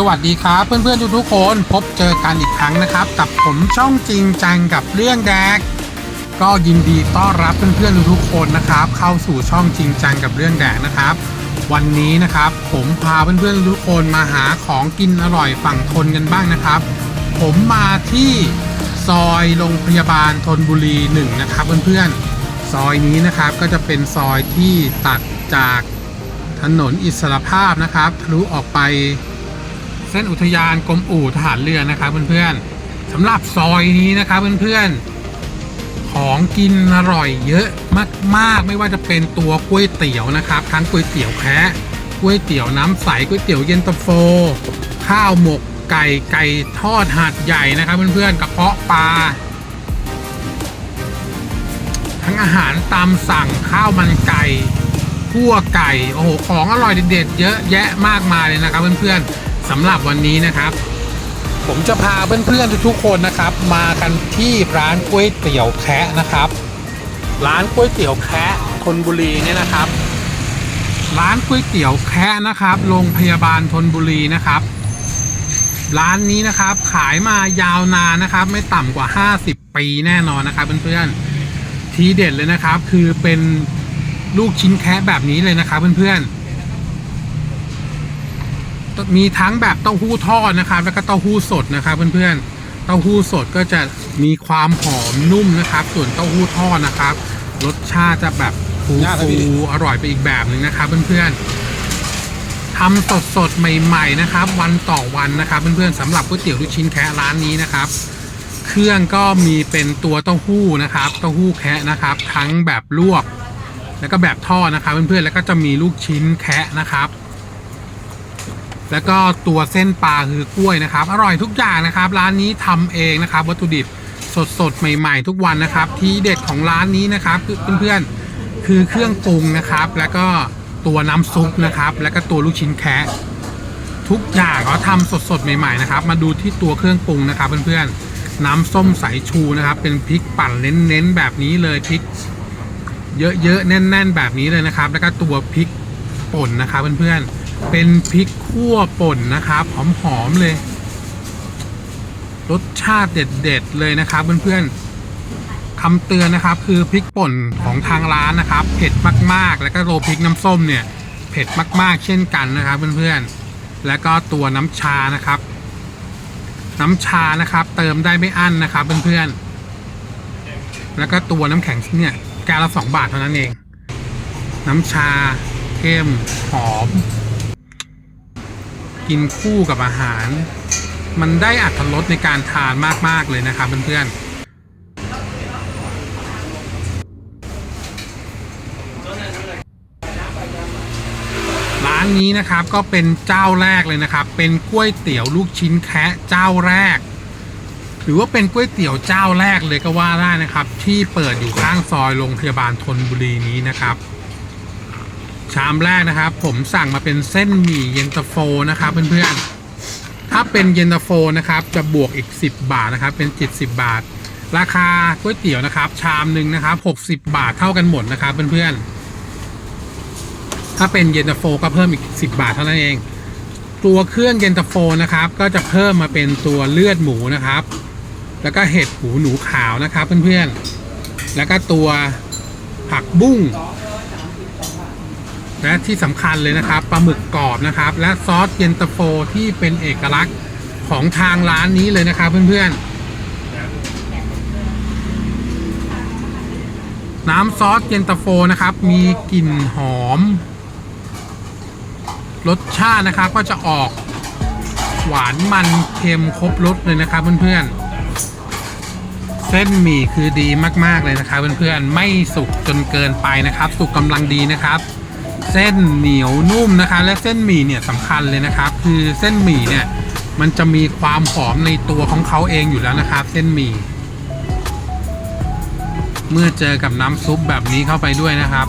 สวัสดีครับ เพื่อนๆทุกๆคนพบเจอกันอีกครั้งนะครับ กับผมช่องจริงจังกับเรื่องแดก ก็ยินดีต้อนรับเพื่อนๆทุกๆคนนะครับ เข้าสู่ช่องจริงจังกับเรื่องแดกนะครับ วันนี้นะครับผมพาเพื่อนๆทุกคนมาหาของกินอร่อยฝั่งทนกันบ้างนะครับ ผมมาที่ซอยโรงพยาบาลทนบุรีหนึ่งนะครับเพื่อนๆซอยนี้นะครับก็จะเป็นซอยที่ตัดจากถนนอิสรภาพนะครับทะลุออกไป เส้นอุทยานกรมอู่ทหารเรือนะครับเพื่อนๆสำหรับซอยนี้นะครับเพื่อนๆของกินอร่อยเยอะมากๆ ไม่ว่าจะเป็นตัวก๋วยเตี๋ยวนะครับ ทั้งก๋วยเตี๋ยวแคะก๋วยเตี๋ยวน้ำใสก๋วยเตี๋ยวเย็นตาโฟ ข้าวหมกไก่ไก่ทอดหาดใหญ่นะครับเพื่อนๆกระเพาะปลาทั้งอาหารตามสั่งข้าวมันไก่คั่วไก่โอ้โหของอร่อยเด็ดๆเยอะแยะมากมายเลยนะครับเพื่อนๆ สำหรับวันนี้นะครับ ผมจะพาเพื่อนๆทุกๆคนนะครับ มากันที่ร้านก๋วยเตี๋ยวแคะนะครับ ร้านก๋วยเตี๋ยวแคะธนบุรีเนี่ยนะครับ ร้านก๋วยเตี๋ยวแคะนะครับโรงพยาบาลธนบุรีนะครับ ร้านนี้นะครับขายมายาวนานนะครับ ไม่ต่ำกว่า 50 ปีแน่นอนนะครับเพื่อนๆทีเด็ดเลยนะครับคือเป็นลูกชิ้นแคะแบบนี้เลยนะครับเพื่อนๆ มีทั้งแบบเต้าหู้ทอดนะครับ แล้วก็เต้าหู้สดนะครับเพื่อนๆ เต้าหู้สดก็จะมีความหอมนุ่มนะครับ ส่วนเต้าหู้ทอดนะครับ รสชาติจะแบบฟูฟูอร่อยไปอีกแบบหนึ่งนะครับเพื่อนๆทำสดสดๆใหม่ๆนะครับ วันต่อวันนะครับเพื่อนๆสำหรับก๋วยเตี๋ยวลูกชิ้นแคะร้านนี้นะครับ เครื่องก็มีเป็นตัวเต้าหู้นะครับเต้าหู้แคะนะครับ ทั้งแบบลวก แล้วก็แบบทอดนะครับ เพื่อนๆแล้วก็จะมีลูกชิ้นแคะนะครับ แล้วก็ตัวเส้นปลาคือกล้วยนะครับ อร่อยทุกอย่างนะครับ ร้านนี้ทำเองนะครับ วัตถุดิบสดๆใหม่ ๆ ทุกวันนะครับ ที่เด็ดของร้านนี้นะครับเพื่อนๆคือเครื่องปรุงนะครับ แล้วก็ตัวน้ำซุปนะครับ แล้วก็ตัวลูกชิ้นแคะทุกอย่างเขาทำสดๆใหม่ๆนะครับ มาดูที่ตัวเครื่องปรุงนะครับเพื่อนๆน้ำส้มสายชูนะครับ เป็นพริกปั่นเน้นๆแบบนี้เลยพริก เยอะๆแน่น ๆ แบบนี้เลยนะครับ แล้วก็ตัวพริกป่นนะครับเพื่อนๆ เป็นพริกขั่วป่นนะครับ หอม ๆ เลย รสชาติเด็ด ๆ เลยนะครับ เพื่อนๆคำเตือนนะครับ คือพริกป่นของทางร้านนะครับ เผ็ดมากๆ แล้วก็โรพริกน้ำส้มเนี่ย เผ็ดมาก ๆ เช่นกันนะครับ เพื่อนๆ แล้วก็ตัวน้ำชานะครับ น้ำชานะครับ เติมได้ไม่อั้นนะครับ เพื่อนๆ แล้วก็ตัวน้ำแข็งเนี่ยแก้วละสองบาทเท่านั้นเอง น้ำชาเข้มหอม กินคู่กับอาหาร มันได้อัตรสในการทานมาก ๆ เลยนะครับเพื่อนๆร้านนี้นะครับก็เป็นเจ้าแรกเลยนะครับ เป็นก๋วยเตี๋ยวลูกชิ้นแคะเจ้าแรก หรือว่าเป็นก๋วยเตี๋ยวเจ้าแรกเลยก็ว่าได้นะครับ ที่เปิดอยู่ข้างซอยโรงพยาบาลทนบุรีนี้นะครับ ชามแรกนะครับ ผมสั่งมาเป็นเส้นหมี่เย็นตาโฟนะครับเพื่อนๆ ถ้าเป็นเย็นตาโฟนะครับจะบวกอีก 10 บาทนะครับ เป็น70บาท ราคาก๋วยเตี๋ยวนะครับ ชามหนึ่งนะครับ 60 บาทเท่ากันหมดนะครับเพื่อนๆ ถ้าเป็นเย็นตาโฟก็เพิ่มอีก 10 บาทเท่านั้นเอง ตัวเครื่องเย็นตาโฟนะครับ ก็จะเพิ่มมาเป็นตัวเลือดหมูนะครับ แล้วก็เห็ดหูหนูขาวนะครับเพื่อนๆ แล้วก็ตัวผักบุ้ง และที่สำคัญเลยนะครับปลาหมึกกรอบนะครับ และซอสเย็นตาโฟที่เป็นเอกลักษณ์ของทางร้านนี้เลยนะครับเพื่อนๆ น้ำซอสเย็นตาโฟนะครับ มีกลิ่นหอม รสชาตินะครับก็จะออกหวานมันเค็มครบรสเลยนะครับเพื่อนๆเส้นหมี่คือดีมาก ๆ เลยนะครับเพื่อนๆ ไม่สุกจนเกินไปนะครับ สุกกำลังดีนะครับ เส้นเหนียวนุ่มนะคะ และเส้นหมี่เนี่ยสำคัญเลยนะครับ คือเส้นหมี่เนี่ยมันจะมีความหอมในตัวของเขาเองอยู่แล้วนะครับ เส้นหมี่เมื่อเจอกับน้ำซุปแบบนี้เข้าไปด้วยนะครับ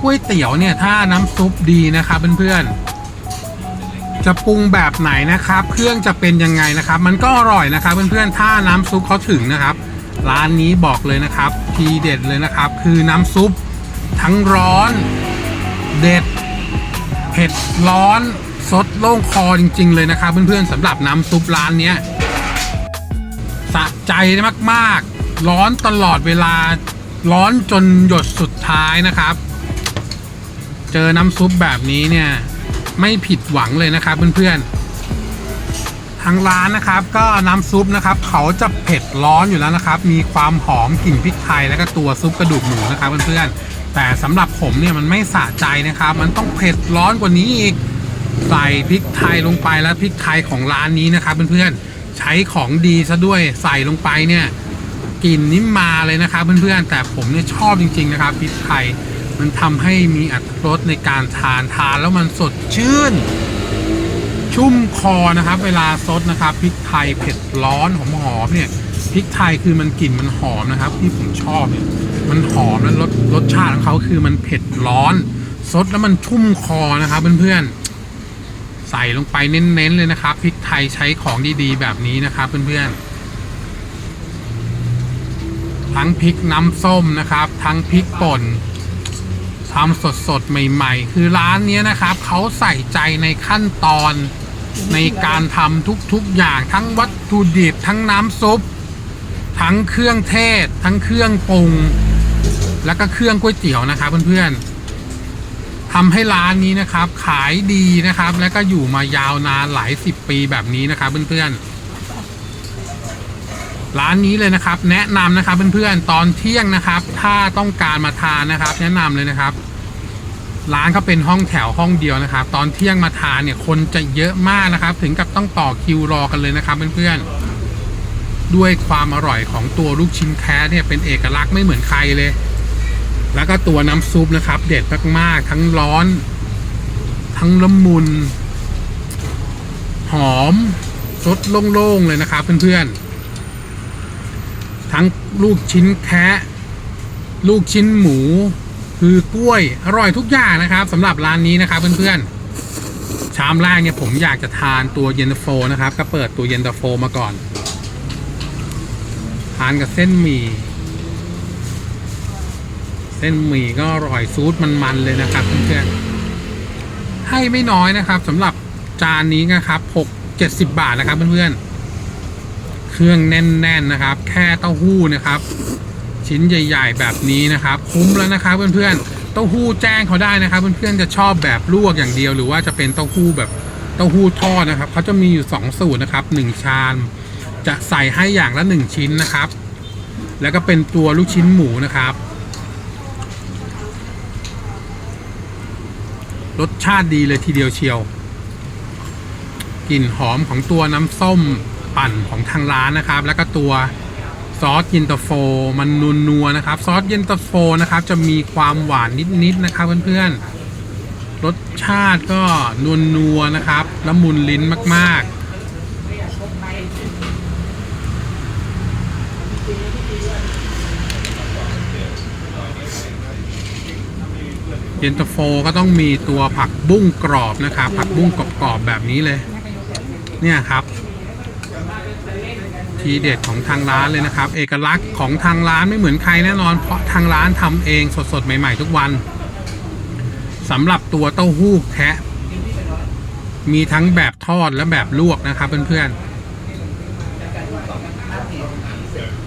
ก๋วยเตี๋ยวเนี่ยถ้าน้ำซุปดีนะครับเพื่อนๆจะปรุงแบบไหนนะครับ เครื่องจะเป็นยังไงนะครับ มันก็อร่อยนะครับเพื่อนๆถ้าน้ำซุปเขาถึงนะครับ ร้านนี้บอกเลยนะครับ ทีเด็ดเลยนะครับ คือน้ำซุปทั้งร้อน เด็ดเผ็ดร้อนซดโล่งคอจริง ๆ เลยนะครับเพื่อนๆสำหรับน้ำซุปร้านเนี้ยสะใจมากๆ ร้อนตลอดเวลาร้อนจนหยดสุดท้ายนะครับ เจอน้ำซุปแบบนี้เนี่ยไม่ผิดหวังเลยนะครับเพื่อนๆ ทางร้านนะครับก็น้ำซุปนะครับ เขาจะเผ็ดร้อนอยู่แล้วนะครับ มีความหอมกลิ่นพริกไทยแล้วก็ตัวซุปกระดูกหมูนะครับเพื่อนๆ แต่สำหรับผมเนี่ยมันไม่สะใจนะครับ มันต้องเผ็ดร้อนกว่านี้อีก ใส่พริกไทยลงไปแล้วพริกไทยของร้านนี้นะครับเพื่อนๆ ใช้ของดีซะด้วยใส่ลงไปเนี่ยกลิ่นนี่มมาเลยนะครับเพื่อนๆ แต่ผมเนี่ยชอบจริง ๆ นะครับพริกไทยมันทำให้มีอรรถรสในการทานทานแล้วมันสดชื่น ชุ่มคอนะครับ เวลาซดนะครับพริกไทยเผ็ดร้อนหอมๆเนี่ย พริกไทยคือมันกลิ่นมันหอมนะครับ ที่ผมชอบเนี่ยมันหอมแล้วรสรสชาติของเขาคือมันเผ็ดร้อนซดแล้วมันชุ่มคอนะครับเพื่อนๆใส่ลงไปเน้นๆเลยนะครับพริกไทยใช้ของดีๆ แบบนี้นะครับเพื่อนๆทั้งพริกน้ำส้มนะครับ ทั้งพริกป่นทำสดๆใหม่ ๆ คือร้านนี้นะครับเขาใส่ใจในขั้นตอนในการทำทุกๆอย่างทั้งวัตถุดิบทั้งน้ำซุป ทั้งเครื่องเทศ ทั้งเครื่องปรุง แล้วก็เครื่องก๋วยเตี๋ยวนะครับเพื่อนๆทำให้ร้านนี้นะครับ ขายดีนะครับ แล้วก็อยู่มายาวนานหลายสิบปีแบบนี้นะครับเพื่อนๆร้านนี้เลยนะครับ แนะนำนะครับเพื่อนๆตอนเที่ยงนะครับ ถ้าต้องการมาทานนะครับ แนะนำเลยนะครับ ร้านเขาเป็นห้องแถวห้องเดียวนะครับ ตอนเที่ยงมาทานเนี่ยคนจะเยอะมากนะครับ ถึงกับต้องต่อคิวรอกันเลยนะครับเพื่อนๆ ด้วยความอร่อยของตัวลูกชิ้นแคะเนี่ยเป็นเอกลักษณ์ไม่เหมือนใครเลย แล้วก็ตัวน้ำซุปนะครับ เด็ดมากๆ ทั้งร้อน ทั้งละมุน หอมสดโล่งๆ เลยนะครับเพื่อนๆ ทั้งลูกชิ้นแคะลูกชิ้นหมู คือกล้วย อร่อยทุกอย่างนะครับสำหรับร้านนี้นะครับเพื่อนๆ ชามแรกเนี่ยผมอยากจะทานตัวเย็นตาโฟนะครับ ก็เปิดตัวเย็นตาโฟมาก่อนานกับเส้นหมี่เส้นหมี่ก็อร่อยซูดมันๆเลยนะครับเพื่อนๆให้ไม่น้อยนะครับสำหรับจานนี้นะครับหกเจ็ดสิบบาทนะครับเพื่อนๆเครื่องแน่นๆนะครับ แค่เต้าหู้นะครับ ชิ้นใหญ่ ๆ แบบนี้นะครับ คุ้มแล้วนะครับเพื่อนๆเต้าหู้แจ้งเขาได้นะครับ เพื่อนๆจะชอบแบบลวกอย่างเดียว หรือว่าจะเป็นเต้าหู้แบบเต้าหู้ทอดนะครับเขาจะมีอยู่สองสูตรนะครับหนึ่งชาม จะใส่ให้อย่างละหนึ่งชิ้นนะครับ แล้วก็เป็นตัวลูกชิ้นหมูนะครับ รสชาติดีเลยทีเดียวเชียว กลิ่นหอมของตัวน้ำส้มปั่นของทางร้านนะครับ แล้วก็ตัวซอสเย็นตาโฟมันนัวนัวนะครับ ซอสเย็นตาโฟนะครับ จะมีความหวานนิดๆนะครับเพื่อนๆรสชาติก็นวลนัวนะครับละมุนลิ้นมากๆ เย็นตาโฟก็ต้องมีตัวผักบุ้งกรอบนะครับ ผักบุ้งกรอบๆแบบนี้เลย เนี่ยครับ ทีเด็ดของทางร้านเลยนะครับ เอกลักษณ์ของทางร้านไม่เหมือนใครแน่นอน เพราะทางร้านทำเองสดๆ ใหม่ ๆ ทุกวันสำหรับตัวเต้าหู้แคะมีทั้งแบบทอดและแบบลวกนะครับเพื่อนๆ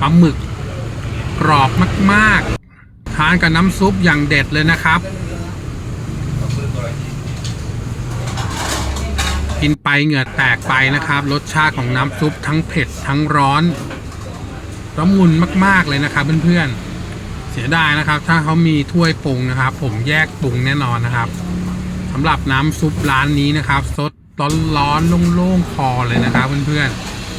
ปลาหมึกกรอบมากๆทานกับน้ำซุปอย่างเด็ดเลยนะครับ กินไปเหงื่อแตกไปนะครับ รสชาติของน้ำซุปทั้งเผ็ดทั้งร้อนละมุนมาก ๆ เลยนะครับเพื่อนๆ เสียดายนะครับ ถ้าเขามีถ้วยปรุงนะครับ ผมแยกปรุงแน่นอนนะครับสำหรับน้ำซุปร้านนี้นะครับสดร้อนๆโล่งๆคอเลยนะครับเพื่อน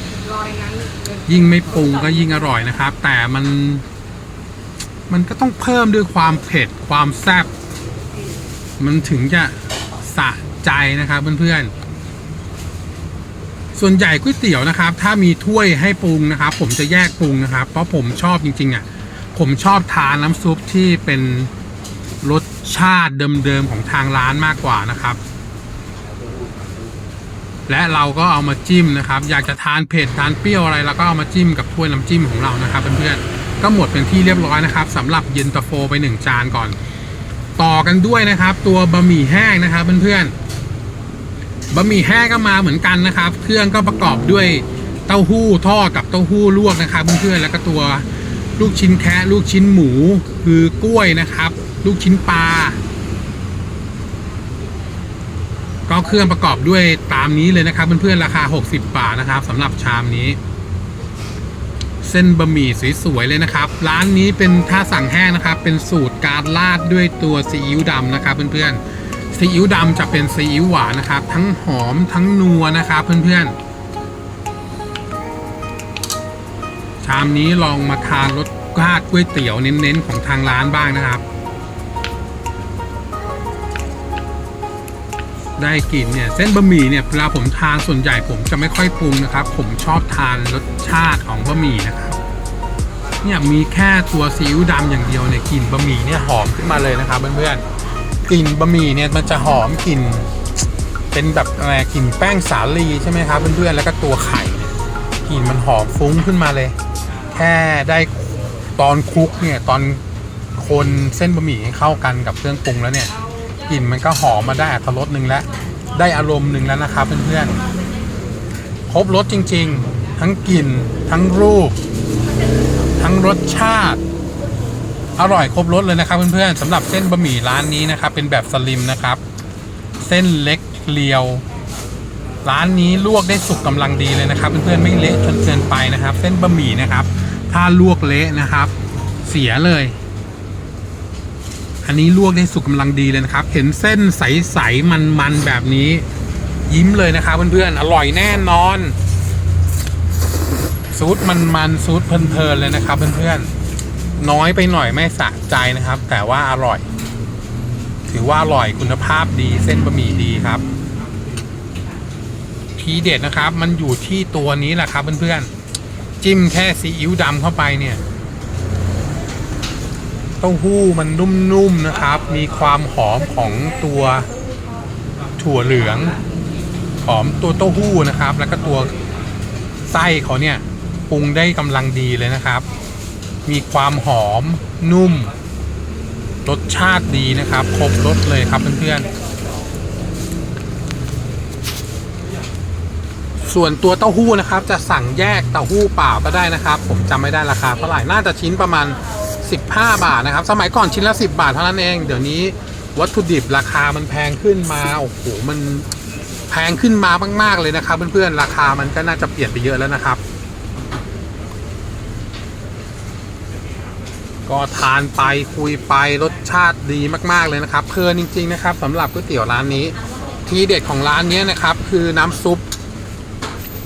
ๆยิ่งไม่ปรุงก็ยิ่งอร่อยนะครับ แต่มัน มันก็ต้องเพิ่มด้วยความเผ็ดความแซ่บมันถึงจะสะใจนะครับเพื่อนๆ ส่วนใหญ่ก๋วยเตี๋ยวนะครับ ถ้ามีถ้วยให้ปรุงนะครับ ผมจะแยกปรุงนะครับ เพราะผมชอบจริงๆอะผมชอบทานน้ำซุปที่เป็นรสชาติเดิมๆของทางร้านมากกว่านะครับ และเราก็เอามาจิ้มนะครับ อยากจะทานเผ็ดทานเปรี้ยวอะไรเราก็เอามาจิ้มกับถ้วยน้ำจิ้มของเรานะครับเพื่อนๆก็หมดเป็นที่เรียบร้อยนะครับสำหรับเย็นตาโฟไปหนึ่งจานก่อน ต่อกันด้วยนะครับ ตัวบะหมี่แห้งนะครับเพื่อนๆ บะหมี่แห้งก็มาเหมือนกันนะครับ เครื่องก็ประกอบด้วยเต้าหู้ทอดกับเต้าหู้ลวกนะครับเพื่อนๆแล้วก็ตัวลูกชิ้นแคะลูกชิ้นหมู คือกล้วยนะครับ ลูกชิ้นปลาก็เครื่องประกอบด้วยตามนี้เลยนะครับเพื่อนๆราคา 60 บาทนะครับสำหรับชามนี้ เส้นบะหมี่สวยๆเลยนะครับ ร้านนี้เป็นถ้าสั่งแห้งนะครับ เป็นสูตรการราดด้วยตัวซีอิ๊วดำนะครับเพื่อนๆ ซีอิ๊วดำจะเป็นซีอิ๊วหวานนะครับ ทั้งหอมทั้งนัวนะครับเพื่อนๆ ชามนี้ลองมาทานรสราดก๋วยเตี๋ยวเน้นๆ ของทางร้านบ้างนะครับ ได้กลิ่นเนี่ย เส้นบะหมี่เนี่ยเวลาผมทานส่วนใหญ่ผมจะไม่ค่อยปรุงนะครับ ผมชอบทานรสชาติของบะหมี่นะครับเนี่ยมีแค่ตัวซีอิ๊วดำอย่างเดียวเนี่ยกลิ่นบะหมี่เนี่ยหอมขึ้นมาเลยนะครับเพื่อนๆ กลิ่นบะหมี่เนี่ยมันจะหอมกลิ่นเป็นแบบอะไรกลิ่นแป้งสาลีใช่ไหมครับเพื่อนๆแล้วก็ตัวไข่กลิ่นมันหอมฟุ้งขึ้นมาเลย แค่ได้ตอนคลุกเนี่ยตอนคนเส้นบะหมี่ให้เข้ากันกับเครื่องปรุงแล้วเนี่ยกลิ่นมันก็หอมมาได้อัตรสหนึ่งแล้วได้อารมณ์หนึ่งแล้วนะครับเพื่อนๆครบรสจริง ๆ ทั้งกลิ่นทั้งรูป ทั้งรสชาติ อร่อยครบรสเลยนะครับเพื่อนๆสำหรับเส้นบะหมี่ร้านนี้นะครับ เป็นแบบสลิมนะครับ เส้นเล็กเรียว ร้านนี้ลวกได้สุกกำลังดีเลยนะครับ เพื่อนๆไม่เละจนเกินไปนะครับ เส้นบะหมี่นะครับ ถ้าลวกเละนะครับ เสียเลย อันนี้ลวกได้สุกกำลังดีเลยนะครับ เห็นเส้นใสๆมันๆแบบนี้ ยิ้มเลยนะครับเพื่อนๆอร่อยแน่นอน ซูดมันๆซูดเพลินๆเลยนะครับเพื่อนๆ น้อยไปหน่อยไม่สะใจนะครับ แต่ว่าอร่อย ถือว่าอร่อยคุณภาพดีเส้นบะหมี่ดีครับทีเด็ดนะครับ มันอยู่ที่ตัวนี้แหละครับเพื่อนๆจิ้มแค่ซีอิ๊วดำเข้าไปเนี่ยเต้าหู้มันนุ่มๆนะครับ มีความหอมของตัวถั่วเหลือง หอมตัวเต้าหู้นะครับ แล้วก็ตัวไส้เขาเนี่ยปรุงได้กำลังดีเลยนะครับ มีความหอมนุ่ม รสชาติดีนะครับ ครบรสเลยครับเพื่อนๆ ส่วนตัวเต้าหู้นะครับ จะสั่งแยกเต้าหู้เปล่าก็ได้นะครับ ผมจำไม่ได้ราคาเท่าไหร่ น่าจะชิ้นประมาณ 15 บาทนะครับ สมัยก่อนชิ้นละ 10 บาทเท่านั้นเอง เดี๋ยวนี้วัตถุดิบราคามันแพงขึ้นมา โอ้โห มันแพงขึ้นมามาก ๆ เลยนะครับ เพื่อนๆ ราคามันก็น่าจะเปลี่ยนไปเยอะแล้วนะครับ ก็ทานไปคุยไปรสชาติดีมากๆเลยนะครับเพลินจริง ๆ นะครับสำหรับก๋วยเตี๋ยวร้านนี้ ทีเด็ดของร้านนี้นะครับ คือน้ำซุป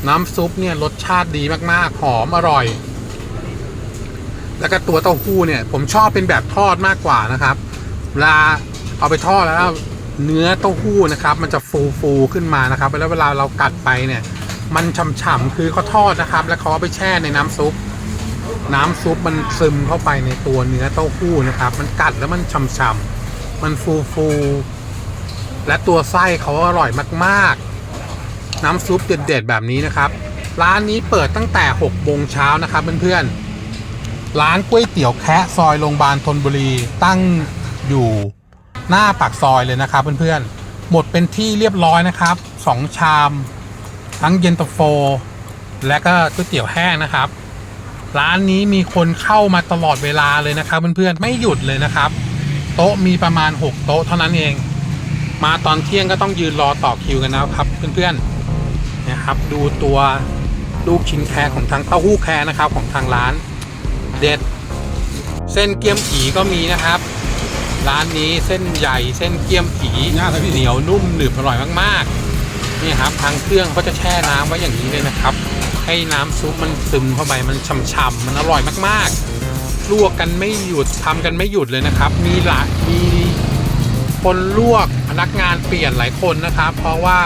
น้ำซุปเนี่ยรสชาติดีมากๆหอมอร่อย แล้วก็ตัวเต้าหู้เนี่ย ผมชอบเป็นแบบทอดมากกว่านะครับเวลาเอาไปทอดแล้วเนื้อเต้าหู้นะครับ มันจะฟูฟูๆขึ้นมานะครับแล้วเวลาเรากัดไปเนี่ย มันฉ่ำๆคือเขาทอดนะครับ แล้วเขาเอาไปแช่ในน้ำซุป น้ำซุปมันซึมเข้าไปในตัวเนื้อเต้าหู้นะครับ มันกัดแล้วมันฉ่ำๆมันฟูฟูๆและตัวไส้เขาอร่อยมากๆ น้ำซุปเด็ดๆแบบนี้นะครับ ร้านนี้เปิดตั้งแต่6โมงเช้านะครับเพื่อนๆ ร้านก๋วยเตี๋ยวแคะซอยโรงพยาบาลธนบุรีตั้งอยู่หน้าปากซอยเลยนะครับเพื่อนๆ หมดเป็นที่เรียบร้อยนะครับสองชาม ทั้งเย็นตาโฟ และก็ก๋วยเตี๋ยวแห้งนะครับ ร้านนี้มีคนเข้ามาตลอดเวลาเลยนะครับเพื่อนๆไม่หยุดเลยนะครับ โต๊ะมีประมาณ 6 โต๊ะเท่านั้นเอง มาตอนเที่ยงก็ต้องยืนรอต่อคิวกันนะครับ เพื่อนๆนะครับ ดูตัวลูกชิ้นแครของทางเต้าหู้แครนะครับของทางร้าน เด็ด เส้นเกี๊ยมผีก็มีนะครับ ร้านนี้เส้นใหญ่เส้นเกี๊ยมผีเหนียวนุ่มหนึบอร่อยมากๆนี่ครับทางเครื่องก็จะแช่น้ำไว้อย่างนี้เลยนะครับ ให้น้ำซุปมันซึมเข้าไปมันฉ่ำๆมันอร่อยมากๆ ลวกกันไม่หยุดทำกันไม่หยุดเลยนะครับ มีหลายมีคนลวกพนักงานเปลี่ยนหลายคนนะครับ เพราะว่า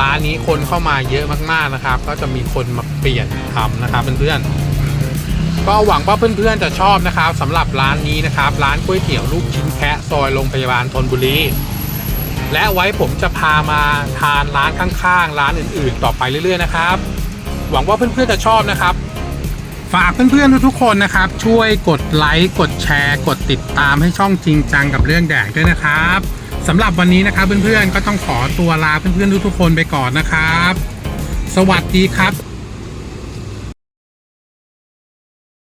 ร้านนี้คนเข้ามาเยอะมากๆนะครับ ก็จะมีคนมาเปลี่ยนทำนะครับเพื่อนๆก็หวังว่าเพื่อนๆจะชอบนะครับสำหรับร้านนี้นะครับ ร้านก๋วยเตี๋ยวลูกชิ้นแคะซอยโรงพยาบาลธนบุรีและไว้ผมจะพามาทานร้านข้างๆ ร้านอื่นๆ ต่อไปเรื่อยๆนะครับ หวังว่าเพื่อนๆจะชอบนะครับ ฝากเพื่อนๆทุกๆคนนะครับ ช่วยกดไลค์กดแชร์ กดติดตามให้ช่องจริงจังกับเรื่องแดกด้วยนะครับสำหรับวันนี้นะครับเพื่อนๆก็ต้องขอตัวลาเพื่อนๆทุกๆคนไปก่อนนะครับ สวัสดีครับ